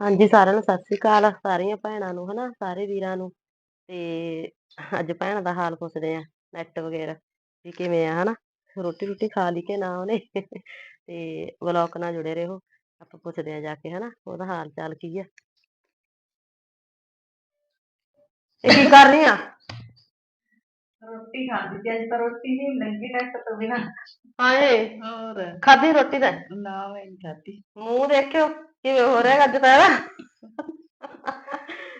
ਹਾਂਜੀ, ਸਾਰਿਆਂ ਨੂੰ ਸਤਿ ਸ੍ਰੀ ਅਕਾਲ, ਸਾਰੀਆਂ ਭੈਣਾਂ ਨੂੰ, ਹਨਾ, ਸਾਰੇ ਵੀਰਾਂ ਨੂੰ। ਤੇ ਅੱਜ ਭੈਣ ਦਾ ਹਾਲ ਪੁੱਛਦੇ ਆ ਨੈਟ ਵਗੈਰਾ, ਵੀ ਕਿਵੇਂ ਆ, ਹਨਾ? ਰੋਟੀ ਰੋਟੀ ਖਾ ਲਈ ਕਿ ਨਾ ਉਹਨੇ? ਤੇ ਵਲੌਗ ਨਾਲ ਜੁੜੇ ਰਹੋ, ਆਪਾਂ ਪੁੱਛਦੇ ਆ ਜਾ ਕੇ, ਹਨਾ, ਉਹਦਾ ਹਾਲ ਚਾਲ ਕੀ ਆ? ਇਹ ਕੀ ਕਰ ਰਹੀ ਆ? ਰੋਟੀ ਖਾਂਦੀ ਸੀ ਅੱਜ ਤਾਂ ਰੋਟੀ ਨਹੀਂ ਲੰਗੀ ਨੈਟ ਤੋਂ ਬਿਨਾ ਹਾਏ ਹੋਰ ਖਾਧੀ ਰੋਟੀ ਤਾਂ ਨਾ ਮੈਂ ਨਹੀਂ ਖਾਦੀ ਮੂੰਹ ਦੇਖਿਓ ਕਿਵੇਂ ਹੋ ਰਿਹਾ ਅੱਜ ਤਾਂ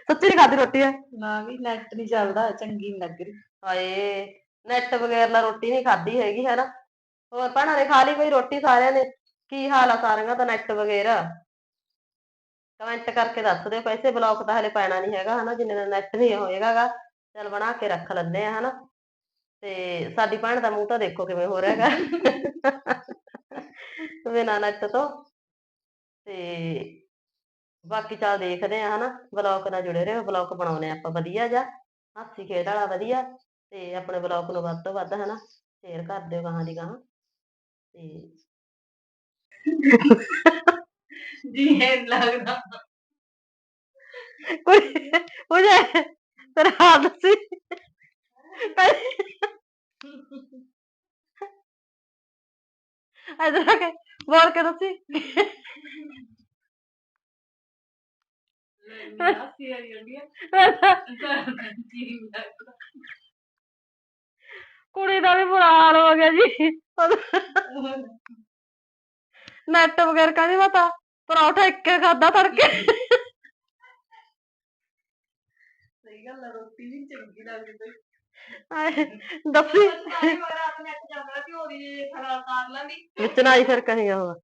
ਸੱਚੀ ਨੀ ਖਾਧੀ ਰੋਟੀ ਐ ਨਾ ਵੀ ਨੈਟ ਨਹੀਂ ਚੱਲਦਾ ਚੰਗੀ ਨਹੀਂ ਲੱਗ ਰਹੀ ਹਾਏ ਨੈਟ ਵਗੈਰ ਨਾਲ ਰੋਟੀ ਨਹੀਂ ਖਾਧੀ ਹੈਗੀ ਹੈ ਨਾ ਹੋਰ ਭੈਣਾਂ ਨੇ ਖਾ ਲਈ ਕੋਈ ਰੋਟੀ ਸਾਰਿਆਂ ਨੇ ਕੀ ਹਾਲ ਆ ਸਾਰਿਆਂ ਦਾ ਨੈਟ ਵਗੈਰਾ ਕਮੈਂਟ ਕਰਕੇ ਦੱਸ ਦਿਓ ਪੈਸੇ ਬਲੌਕ ਤਾਂ ਹਲੇ ਪੈਣਾ ਨਹੀਂ ਹੈਗਾ ਹਨਾ ਜਿੰਨੇ ਦਾ ਨੈਟ ਨਹੀਂ ਹੋਏਗਾਗਾ ਚਲ ਬਣਾ ਕੇ ਰੱਖ ਲੈਂਦੇ ਆ ਹਨਾ ਤੇ ਸਾਡੀ ਭੈਣ ਦਾ ਮੂੰਹ ਤਾਂ ਦੇਖੋ ਕਿਵੇਂ ਹੋ ਰਿਹਾ ਹੈਗਾ। ਬਿਨਾਂ ਨੈਟ ਤੋਂ। ਤੇ ਬਾਕੀ ਚੱਲ ਦੇਖਦੇ ਆ ਹਨਾ ਬਲੌਗ ਨਾਲ ਜੁੜੇ ਰਹੋ ਬਲੌਗ ਬਣਾਉਣੇ ਆ ਆਪਾਂ ਵਧੀਆ ਜਾ ਹਾਸੀ ਖੇਡ ਵਾਲਾ ਵਧੀਆ ਤੇ ਆਪਣੇ ਬਲੌਗ ਨੂੰ ਵੱਧ ਤੋਂ ਵੱਧ ਹਨਾ ਸ਼ੇਅਰ ਕਰ ਦਿਓ ਗਾਹਾਂ ਦੀ ਗਾਹਾਂ। ਤੇ ਜੀ ਇਹ ਲੱਗਦਾ। ਕੋਈ ਉਹ ਜੇ ਤੇਰਾ ਹਾਲ ਸੀ ਇਧਰ ਆ ਕੇ ਬੋਲ ਕੇ ਦੱਸੀ ਹਾਸੀ ਆ ਰਹੀ ਹੈ ਜੀ ਲੱਗਦਾ ਕੁੜੀ ਦਾ ਵੀ ਬੁਰਾ ਹਾਲ ਹੋ ਗਿਆ ਜੀ ਨੈਟ ਵਗੈਰ ਕਹਿੰਦੀ ਮੈਂ ਤਾਂ ਪਰੌਠਾ ਇੱਕੇ ਖਾਦਾ ਤੜਕੇ ਸਹੀ ਗੱਲ ਹੈ ਰੋਟੀ ਨਹੀਂ ਚੰਗੀ ਲੱਗਦੀ ਹਾਏ, ਦੱਸੀ। ਸਾਰੀ ਵਾਰ ਆਪ ਨੈਟ ਚੱਲਦਾ ਕਿ ਉਹਦੀ ਖਰਾਬ ਕਰ ਲਾਂਦੀ ਵਿੱਚ ਨਾ ਆਈ ਫਿਰ ਕਹੀ ਉਹ।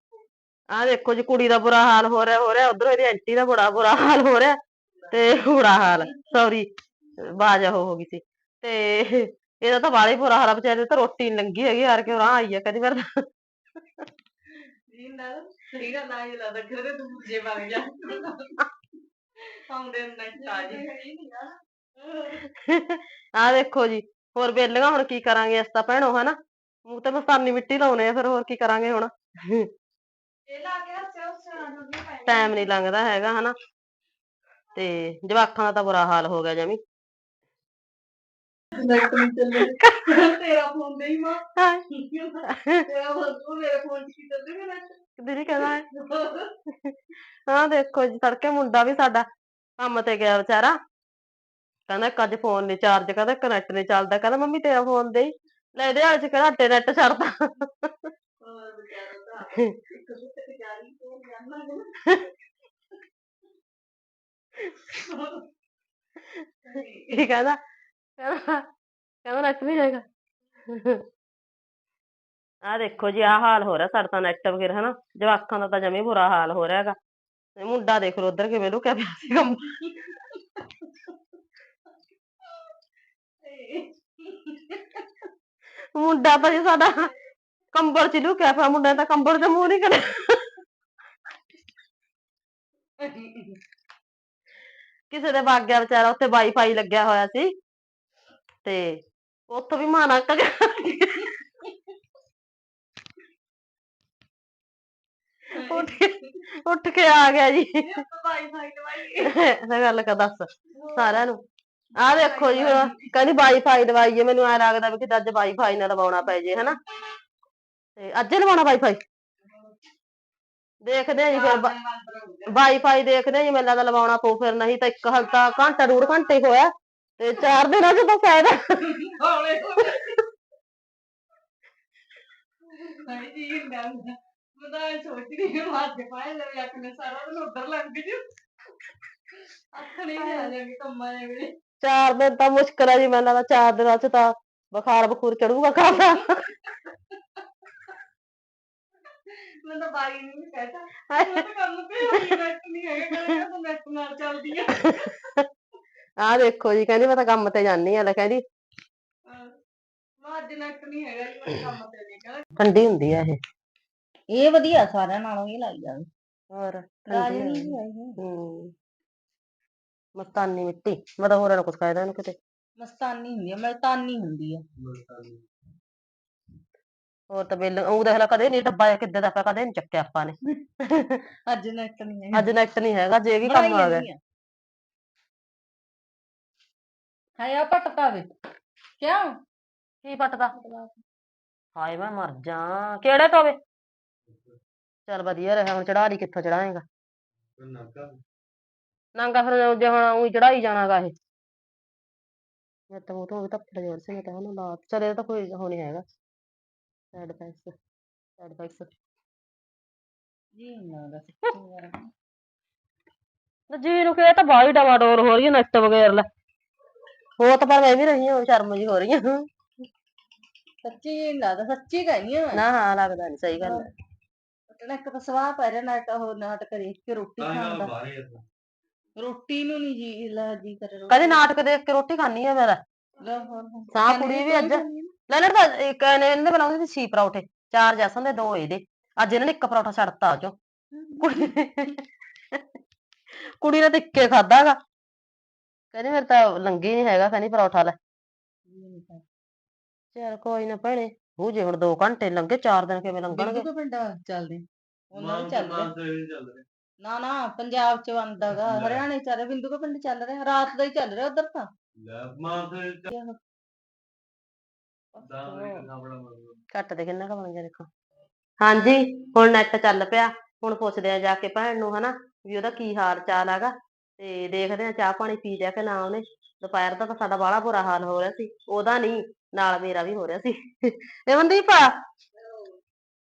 ਆਹ ਦੇਖੋ ਜੀ ਕੁੜੀ ਦਾ ਬੁਰਾ ਹਾਲ ਹੋ ਰਿਹਾ ਹੋ ਰਿਹਾ। ਉਧਰ ਇਹਦੀ ਆਂਟੀ ਦਾ ਬੜਾ ਬੁਰਾ ਹਾਲ ਹੋ ਰਿਹਾ ਤੇ ਬੁਰਾ ਹਾਲ। ਸੌਰੀ ਬਾਜ ਉਹ ਹੋ ਗਈ ਸੀ। ਤੇ ਇਹਦਾ ਤਾਂ ਬਾਲਾ ਬੁਰਾ ਹਾਲ ਆ ਵਿਚਾਰੇ ਦੀ ਤਾਂ ਰੋਟੀ ਨੀ ਲੰਗੀ ਹੈਗੀ ਯਾਰ ਕਿ ਰਾਹ ਆਈ ਆ ਕਦੀ ਵਾਰ। ਜੀ ਨਾਲ ਸਹੀ ਗੱਲ ਆ ਇਹ ਲੱਗਦਾ ਕਿ ਤੂੰ ਦੂਜੇ ਵਗ ਜਾ ਆਉਂਦੇ ਆਹ ਦੇਖੋ ਜੀ ਹੋਰ ਬੇਲੀਆਂ ਹੁਣ ਕੀ ਕਰਾਂਗੇ ਇਸ ਤਾਂ ਭੈਣੋ ਹਨਾ? ਮੂੰਹ ਤੇ ਮਸਤਾਨੀ ਮਿੱਟੀ ਲਾਉਣੇ ਆ ਫਿਰ ਹੋਰ ਕੀ ਕਰਾਂਗੇ ਹੁਣ? ਇਹ ਲਾ ਕੇ ਹੱਸਿਆ ਹੱਸਿਆ ਨੂੰ ਟਾਈਮ ਨਹੀਂ ਲੰਘਦਾ ਹੈਗਾ ਹਨਾ? ਤੇ ਜਵਾਕਾਂ ਦਾ ਤਾਂ ਬੁਰਾ ਹਾਲ ਹੋ ਗਿਆ ਜਮੀ। ਨੈਟ ਨਹੀਂ ਚੱਲੇ ਤੇਰਾ ਫੋਨ ਦੇ ਹੀ ਮਾਂ। ਤੇਰਾ ਫੋਨ ਤੂੰ ਮੇਰੇ ਫੋਨ 'ਚ ਕੀ ਚੱਲਦੇ ਮੈਂ ਨੈਟ ਦੀਦੀ ਕਹਿੰਦਾ ਹਾਂ ਦੇਖੋ ਜੀ, ਤੜਕੇ ਮੁੰਡਾ ਵੀ ਸਾਡਾ ਕੰਮ ਤੇ ਗਿਆ ਵਿਚਾਰਾ। ਕਹਿੰਦਾ ਇੱਕ ਫੋਨ ਨੀ ਚਾਰਜ ਕਹਿੰਦਾ ਕਨੈਕਟ ਨੀ ਚੱਲਦਾ, ਕਹਿੰਦਾ ਮੰਮੀ ਤੇਰਾ ਫੋਨ ਦੇ ਹੀ। ਲੈ ਇਹਦੇ ਹਾਲ ਕਹਿੰਦਾ ਅੱਡੇ ਨੈਟ ਛੱਡਦਾ। ਹੋਰ ਕਹਿੰਦਾ ਕਹਿੰਦਾ ਕਹਿੰਦਾ ਨੈਟ ਨਹੀਂ ਹੈਗਾ। ਆਹ ਦੇਖੋ ਜੀ, ਆਹ ਹਾਲ ਹੋ ਰਿਹਾ ਸਾਡਾ ਤਾਂ ਨੈਟ ਵਗੈਰਾ, ਹਨਾ? ਜਵਾਕਾਂ ਦਾ ਤਾਂ ਜਮੀ ਬੁਰਾ ਹਾਲ ਹੋ ਰਿਹਾ ਹੈਗਾ। ਤੇ ਮੁੰਡਾ ਦੇਖ ਲਓ ਉਧਰ ਕਿਵੇਂ ਲੁਕਿਆ ਪਿਆ ਸੀ ਕੰਮ। ਮੁੰਡਾ ਤਾਂ ਜੀ ਸਾਡਾ ਕੰਬਲ ਚ ਲੁਕਿਆ ਪਿਆ, ਮੁੰਡਾ ਨੇ ਤਾਂ ਕੰਬਲ ਚ ਮੂੰਹ ਨਹੀਂ ਕਰਿਆ ਕਿਸੇ ਦੇ ਵਗ ਗਿਆ ਵਿਚਾਰਾ, ਉੱਥੇ ਵਾਈਫਾਈ ਲੱਗਿਆ ਹੋਇਆ ਸੀ। ਤੇ ਉੱਥੋਂ ਵੀ ਮਾਂ ਨੱਕ ਉੱਠ ਕੇ ਉੱਠ ਕੇ ਆ ਗਿਆ ਜੀ। ਦਵਾਈ ਇਹ ਗੱਲ ਕਰ ਦੱਸ ਸਾਰਿਆਂ ਨੂੰ। ਆਹ ਦੇਖੋ ਜੀ ਹੁਣ ਕਹਿੰਦੀ ਵਾਈਫਾਈ ਦਵਾਈ ਹੈ ਮੈਨੂੰ ਐ ਲੱਗਦਾ ਵੀ ਕਿਤੇ ਅੱਜ ਵਾਈਫਾਈ ਨਾ ਲਵਾਉਣਾ ਪੈ ਜੇ ਹਨਾ। ਤੇ ਅੱਜ ਹੀ ਲਵਾਉਣਾ ਵਾਈਫਾਈ? ਦੇਖਦੇ ਆ ਜੀ ਫਿਰ ਵਾਈਫਾਈ ਦੇਖਦੇ ਆ ਜੀ ਮੈਨੂੰ ਲੱਗਦਾ ਲਵਾਉਣਾ ਪਊ ਫਿਰ ਨਹੀਂ ਤਾਂ ਇੱਕ ਹਫ਼ਤਾ ਘੰਟਾ ਡੂਢ ਘੰਟੇ ਹੀ ਹੋਇਆ। ਤੇ ਚਾਰ ਦਿਨਾਂ ਚ ਤਾਂ ਫਾਇਦਾ। ਹੌਲੇ ਨਹੀਂ ਜੀ ਮੈਂ ਸਾਰਾ ਉੱਧਰ ਲੰਘ ਜੂ ਅੱਖ ਨਹੀਂ ਆ ਕੰਮਾਂ ਦੇ ਵੇਲੇ ਚਾਰ ਦਿਨ ਤਾਂ ਮੁਸ਼ਕਲ ਆ ਜੀ ਮੈਨੂੰ ਲੱਗਦਾ ਚਾਰ ਦਿਨਾਂ ਚ ਤਾਂ ਬੁਖਾਰ ਬਖੂਰ ਚੜੂਗਾ ਮੈਂ ਤਾਂ ਵੀ ਕਹਿਤਾ। ਮੈਂ ਤਾਂ ਕੰਮ ਤੇ ਹੋਈ ਨੈਟ ਨਹੀਂ ਹੈਗਾ ਕਹਿੰਦਾ ਤੂੰ ਨੈਟ ਨਾਲ ਚੱਲਦੀ ਆ। ਆਹ ਦੇਖੋ ਜੀ ਕਹਿੰਦੀ ਮੈਂ ਤਾਂ ਕੰਮ ਤੇ ਜਾਨੀ ਆ ਲੈ ਕਹਿੰਦੀ ਮੈਂ ਅੱਜ ਨੈਟ ਨਹੀਂ ਹੈਗਾ ਜੀ ਮੈਂ ਕੰਮ ਤੇ ਨਹੀਂ ਕਹਿੰਦਾ ਠੰਡੀ ਹੁੰਦੀ ਆ ਇਹ। ਇਹ ਵਧੀਆ ਸਾਰਿਆਂ ਨਾਲੋਂ ਇਹ ਲਾਈ ਜਾਵੇ। ਹੋਰ ਰਾਜ ਠੰਡੀ ਨਹੀਂ ਆ। ਹੈ ਹੂੰ। ਮਸਤਾਨੀ ਮਿੱਟੀ ਮੈਂ ਤਾਂ ਹੋਰਾਂ ਨੂੰ ਕੁਛ ਕਹਿਦਾ ਇਹਨੂੰ ਕਿਤੇ। ਮਸਤਾਨੀ ਹੁੰਦੀ ਹੈ ਮਲਤਾਨੀ ਹੁੰਦੀ ਹੈ ਹੋਰ ਤਾਂ ਬਿੱਲ ਉਹ ਦੇਖ ਲੈ ਕਦੇ ਨਹੀਂ ਡੱਬਾ ਜਿਹਾ ਕਿੱਦਾਂ ਦਾ ਪਿਆ ਕਦੇ ਨਹੀਂ ਚੱਕਿਆ ਆਪਾਂ ਨੇ। ਅੱਜ ਨੈਟ ਨਹੀਂ ਹੈ ਅੱਜ ਨੈਟ ਨਹੀਂ ਹੈਗਾ ਜੇ ਵੀ ਕੰਮ ਆ ਗਿਆ। ਹਾਏ ਆ ਪਟਕਾ ਵੇ। ਕਿਉਂ? ਕੀ ਪਟਦਾ? ਹਾਏ ਮੈਂ ਮਰ ਜਾ। ਕਿਹੜੇ ਤੋਂ ਵੇ ਚੱਲ ਵਧੀਆ ਰਿਹਾ ਹੁਣ ਚੜਾ ਲਈ ਕਿੱਥੋਂ ਚੜਾਏਗਾ ਨੰਗਾ। ਫਿਰ ਜੇ ਹੁਣ ਉਹੀ ਚੜਾਈ ਜਾਣਾਗਾ ਇਹ। ਮੈਂ ਤਾਂ ਉਹ ਤੋਂ ਧੱਫੜ ਜੋਰ ਸੀ ਮੈਂ ਤਾਂ ਉਹਨੂੰ ਲਾ ਚਲ ਇਹ ਤਾਂ ਕੋਈ ਉਹ ਨਹੀਂ ਹੈਗਾ। ਸਾਈਡ ਇਫੈਕਟਸ ਸਾਈਡ ਇਫੈਕਟਸ ਜੀ ਨਾ ਦੱਸ। ਜੀ ਨੂੰ ਕਿ ਇਹ ਤਾਂ ਬਾਹਲੀ ਡਵਾਡੋਲ ਹੋ ਰਹੀ ਹੈ ਨੈਟ ਵਗੈਰਾ ਲੈ। ਹੋ ਤਾਂ ਪਰ ਮੈਂ ਵੀ ਰਹੀ ਹਾਂ ਸ਼ਰਮ ਜੀ ਹੋ ਰਹੀ ਹਾਂ ਸੱਚੀ ਲੱਗਦਾ ਸੱਚੀ ਕਹਿੰਦੀ ਆ ਨਾ ਹਾਂ ਲੱਗਦਾ ਨਹੀਂ ਸਹੀ ਗੱਲ ਹੈ ਮੈਂ ਇੱਕ ਤਾਂ ਸਵਾਹ ਪੈ ਰਿਹਾ ਨਾਟ ਉਹ ਨਾਟ ਕਰੀ ਕਿ ਰੋਟੀ ਖਾਣ ਦਾ। ਰੋਟੀ ਨੂੰ ਨਹੀਂ ਜੀ ਲਾ ਜੀ ਕਰੇ ਰੋਟੀ। ਕਦੇ ਨਾਟਕ ਦੇਖ ਕੇ ਰੋਟੀ ਖਾਣੀ ਹੈ ਮੇਰਾ ਲੈ ਹੋਰ ਹੁਣ। ਸਾਹ ਕੁੜੀ ਤੂੰ ਵੀ ਅੱਜ। ਆ? ਲੈ ਲੈ ਤਾਂ ਇੱਕ ਨੇ ਇਹਨੇ ਬਣਾਉਂਦੇ ਸੀ ਛੀ ਪਰੌਠੇ ਚਾਰ ਜਸਨ ਦੇ ਦੋ ਇਹਦੇ। ਅੱਜ ਇਹਨਾਂ ਨੇ ਇੱਕ ਪਰੌਠਾ ਛੱਡਤਾ ਉਹ। ਚੋਂ ਕੁੜੀ ਕੁੜੀ ਨੇ ਤਾਂ ਇੱਕੇ ਖਾਦਾਗਾ ਕਹਿੰਦੀ ਮੇਰੇ ਤਾਂ ਲੰਗੀ ਨਹੀਂ ਹੈਗਾ ਕਹਿੰਦੀ ਪਰੌਠਾ ਲੈ। ਚਲ ਕੋਈ ਨਾ ਭੈਣੇ ਹੋ ਜੇ ਹੁਣ 2 ਘੰਟੇ ਲੰਘੇ 4 ਦਿਨ ਕਿਵੇਂ ਲੰਘਣਗੇ? ਬਿੰਦੂ ਪਿੰਡਾਂ ਚੱਲਦੇ। ਉਹਨਾਂ ਨੂੰ ਚੱਲ ਰਿਹਾ। ਨਾ ਨਾ ਪੰਜਾਬ ਚ ਆਂਦਾਗਾ ਲੈ। ਹਰਿਆਣੇ ਚ ਚੱਲ ਰਿਹਾ ਬਿੰਦੂ ਕੋ ਪਿੰਡ ਚੱਲ ਰਿਹਾ ਰਾਤ ਦਾ ਹੀ ਚੱਲ ਰਿਹਾ ਉਧਰ ਤਾਂ। ਘੱਟ ਦੇ ਕਿੰਨਾ ਕੁ ਬਣ ਗਿਆ ਦੇਖੋ। ਹਾਂਜੀ ਹੁਣ ਨੈਟ ਚੱਲ ਪਿਆ ਹੁਣ ਪੁੱਛਦੇ ਆ ਜਾ ਕੇ ਭੈਣ ਨੂੰ ਹਨਾ ਵੀ ਉਹਦਾ ਕੀ ਹਾਲ ਚਾਲ ਹੈਗਾ। ਤੇ ਦੇਖਦੇ ਆ ਚਾਹ ਪਾਣੀ ਪੀ ਲਿਆ ਕਿ ਨਾ ਉਹਨੇ। ਦੁਪਹਿਰ ਦਾ ਤਾਂ ਸਾਡਾ ਬਾਹਲਾ ਬੁਰਾ ਹਾਲ ਹੋ ਰਿਹਾ ਸੀ ਉਹਦਾ ਨਹੀਂ ਨਾਲ ਮੇਰਾ ਵੀ ਹੋ ਰਿਹਾ ਸੀ। ਇਹ ਮਨਦੀਪ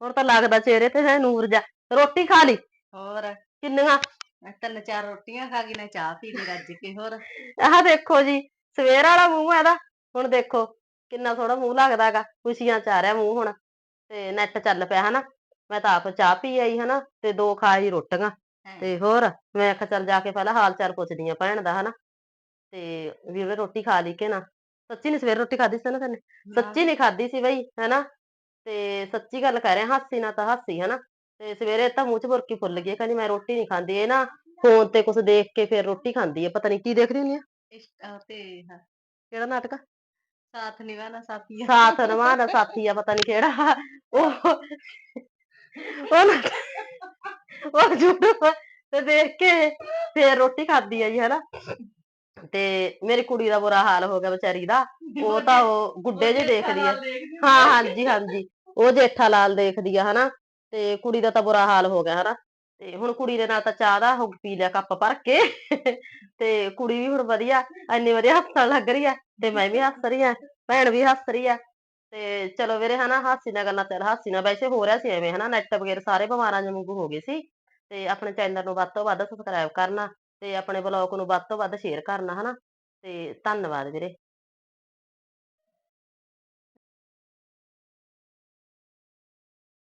ਹੁਣ ਤਾਂ ਲੱਗਦਾ ਚਿਹਰੇ ਤੇ ਹੈ ਨੂਰ ਜਾ। ਰੋਟੀ ਖਾ ਲਈ? ਹੋਰ। ਕਿੰਨੀਆਂ? ਮੈਂ ਤਿੰਨ ਚਾਰ ਰੋਟੀਆਂ ਖਾ ਗਈ ਨਾ ਚਾਹ ਪੀ ਲਈ ਰੱਜ ਕੇ ਹੋਰ। ਆਹ ਦੇਖੋ ਜੀ ਸਵੇਰ ਵਾਲਾ ਮੂੰਹ ਹੈ ਇਹਦਾ। ਹੁਣ ਦੇਖੋ ਕਿੰਨਾ ਸੋਹਣਾ ਮੂੰਹ ਲੱਗਦਾ ਹੈਗਾ। ਖੁਸ਼ੀਆਂ ਚ ਆ ਰਿਹਾ ਮੂੰਹ ਹੁਣ। ਤੇ ਨੈਟ ਚੱਲ ਪਿਆ ਹਨਾ। ਮੈਂ ਤਾਂ ਆਪ ਚਾਹ ਪੀ ਆਈ ਹਨਾ। ਤੇ ਦੋ ਖਾਈ ਰੋਟੀਆਂ। ਤੇ ਹੋਰ ਮੈਂ ਆਖਿਆ ਚੱਲ ਜਾ ਕੇ ਪਹਿਲਾਂ ਹਾਲ ਚਾਲ ਪੁੱਛਦੀ ਆ ਭੈਣ ਦਾ ਹਨਾ। ਤੇ ਵੀ ਉਹਨੇ ਰੋਟੀ ਖਾ ਲਈ ਕਿ ਨਾ? ਸੱਚੀ ਨੀ ਸਵੇਰ ਰੋਟੀ ਖਾਧੀ ਸੀ ਨਾ ਤੈਨੇ? ਸੱਚੀ ਨਹੀਂ ਖਾਧੀ ਸੀ ਬਈ ਹੈਨਾ। ਤੇ ਸੱਚੀ ਗੱਲ ਕਹਿ ਰਿਹਾ ਹਾਸੀ ਨਾ ਤਾਂ ਹਾਸੀ ਹਨਾ। ਤੇ ਸਵੇਰੇ ਤਾਂ ਮੂੰਹ ਚ ਬੁਰਕੀ ਫੁੱਲ ਗਈ ਹੈ, ਕਹਿੰਦੀ ਮੈਂ ਰੋਟੀ ਨਹੀਂ ਖਾਂਦੀ ਇਹ ਨਾ ਫੋਨ ਤੇ ਕੁਝ ਦੇਖ ਕੇ ਫਿਰ ਰੋਟੀ ਖਾਂਦੀ ਹੈ ਪਤਾ ਨਹੀਂ ਕੀ ਦੇਖਦੀ ਹੁੰਦੀ ਆ। ਤੇ ਹਾਂ, ਕਿਹੜਾ ਨਾਟਕ ਆ? ਸਾਥ ਨਿਭਾਣਾ ਸਾਥੀ ਸਾਥ ਨਿਭਾਉਣਾ ਸਾਥੀ ਆ ਪਤਾ ਨਹੀਂ ਕਿਹੜਾ। ਉਹ ਉਹ ਨਾ- ਉਹ ਤੇ ਦੇਖ ਕੇ ਫੇਰ ਰੋਟੀ ਖਾਦੀ ਆ ਜੀ ਹਨਾ। ਤੇ ਮੇਰੀ ਕੁੜੀ ਦਾ ਬੁਰਾ ਹਾਲ ਹੋ ਗਿਆ ਵਿਚਾਰੀ ਦਾ ਉਹ ਤਾਂ ਉਹ ਗੁੱਡੇ ਜੇ ਦੇਖਦੀ ਆ। ਹਾਂ ਹਾਂਜੀ ਹਾਂਜੀ। ਉਹ ਜੇਠਾ ਲਾਲ ਦੇਖਦੀ ਆ ਹਨਾ। ਤੇ ਕੁੜੀ ਦਾ ਤਾਂ ਬੁਰਾ ਹਾਲ ਹੋ ਗਿਆ ਹਨਾ। ਤੇ ਹੁਣ ਕੁੜੀ ਦੇ ਨਾਲ ਤਾਂ ਚਾਹ ਦਾ ਉਹ ਪੀ ਲਿਆ ਕੱਪ ਭਰ ਕੇ। ਤੇ ਕੁੜੀ ਵੀ ਹੁਣ ਵਧੀਆ, ਇੰਨੀ ਵਧੀਆ ਹੱਸਣ ਲੱਗ ਰਹੀ ਆ ਤੇ ਮੈਂ ਵੀ ਹੱਸ ਰਹੀ ਆ, ਭੈਣ ਵੀ ਹੱਸ ਰਹੀ ਆ। ਤੇ ਚਲੋ ਵੀਰੇ ਹਨਾ, ਹਾਸੀ ਨਾਲ ਗੱਲਾਂ ਚੱਲ, ਹਾਸੀ ਨਾਲ ਵੈਸੇ ਹੋ ਰਿਹਾ ਸੀ ਐਵੇਂ ਹਨਾ ਨੈਟ ਵਗੈਰਾ ਸਾਰੇ ਬਿਮਾਰਾਂ ਦੇ ਵਾਂਗੂ ਹੋ ਗਏ ਸੀ। ਤੇ ਆਪਣੇ ਚੈਨਲ ਨੂੰ ਵੱਧ ਤੋਂ ਵੱਧ ਸਬਸਕ੍ਰਾਈਬ ਕਰਨਾ ਤੇ ਆਪਣੇ ਬਲੌਗ ਨੂੰ ਵੱਧ ਤੋਂ ਵੱਧ ਸ਼ੇਅਰ ਕਰਨਾ ਹਨਾ। ਤੇ ਧੰਨਵਾਦ ਵੀਰੇ।